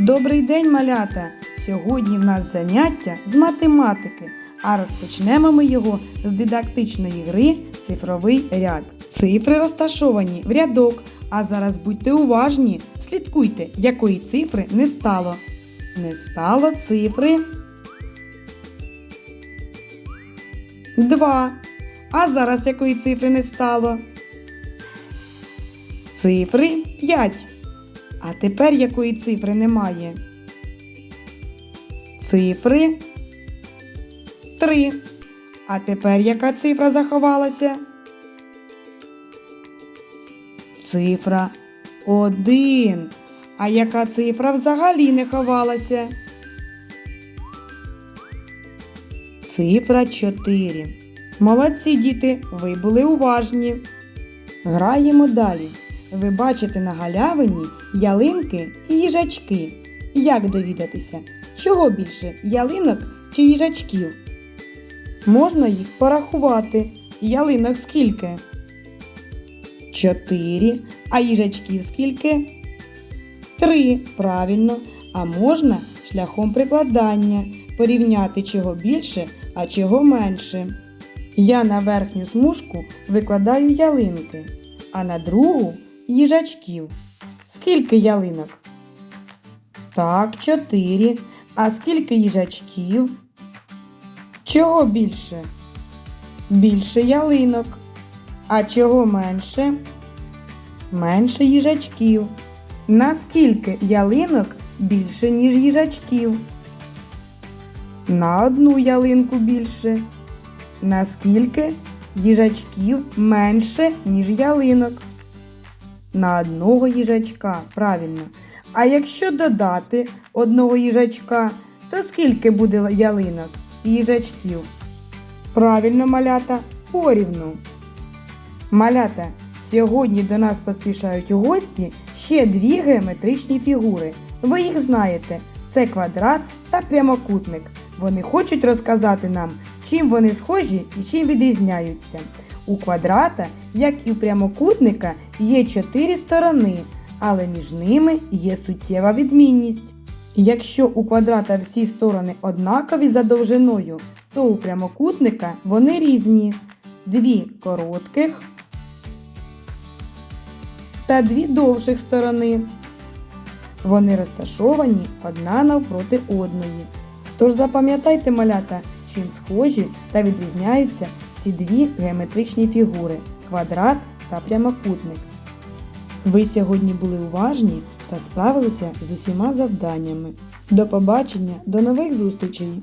Добрий день, малята! Сьогодні в нас заняття з математики, а розпочнемо ми його з дидактичної гри Цифровий ряд. Цифри розташовані в рядок, а зараз будьте уважні, слідкуйте, якої цифри не стало. Не стало цифри 2. А зараз якої цифри не стало? Цифри 5. А тепер якої цифри немає? Цифри 3. А тепер яка цифра заховалася? Цифра 1. А яка цифра взагалі не ховалася? Цифра 4. Молодці діти, ви були уважні. Граємо далі. Ви бачите на галявині ялинки і їжачки. Як довідатися, чого більше ялинок чи їжачків? Можна їх порахувати. Ялинок скільки? Чотири. А їжачків скільки? Три. Правильно. А можна шляхом прикладання порівняти чого більше, а чого менше. Я на верхню смужку викладаю ялинки, а на другу їжачків. Скільки ялинок? Так, чотири. А скільки їжачків? Чого більше? Більше ялинок. А чого менше? Менше їжачків. Наскільки ялинок більше, ніж їжачків? На одну ялинку більше. Наскільки їжачків менше, ніж ялинок? На одного їжачка, правильно. А якщо додати одного їжачка, то скільки буде ялинок і їжачків? Правильно, малята, порівну. Малята, сьогодні до нас поспішають у гості ще дві геометричні фігури. Ви їх знаєте. Це квадрат та прямокутник. Вони хочуть розказати нам, чим вони схожі і чим відрізняються. У квадрата, як і у прямокутника, є чотири сторони, але між ними є суттєва відмінність. Якщо у квадрата всі сторони однакові за довжиною, то у прямокутника вони різні. Дві коротких та дві довших сторони. Вони розташовані одна навпроти одної. Тож запам'ятайте, малята, чим схожі та відрізняються ці дві геометричні фігури квадрат та прямокутник. Ви сьогодні були уважні та справилися з усіма завданнями. До побачення, до нових зустрічей!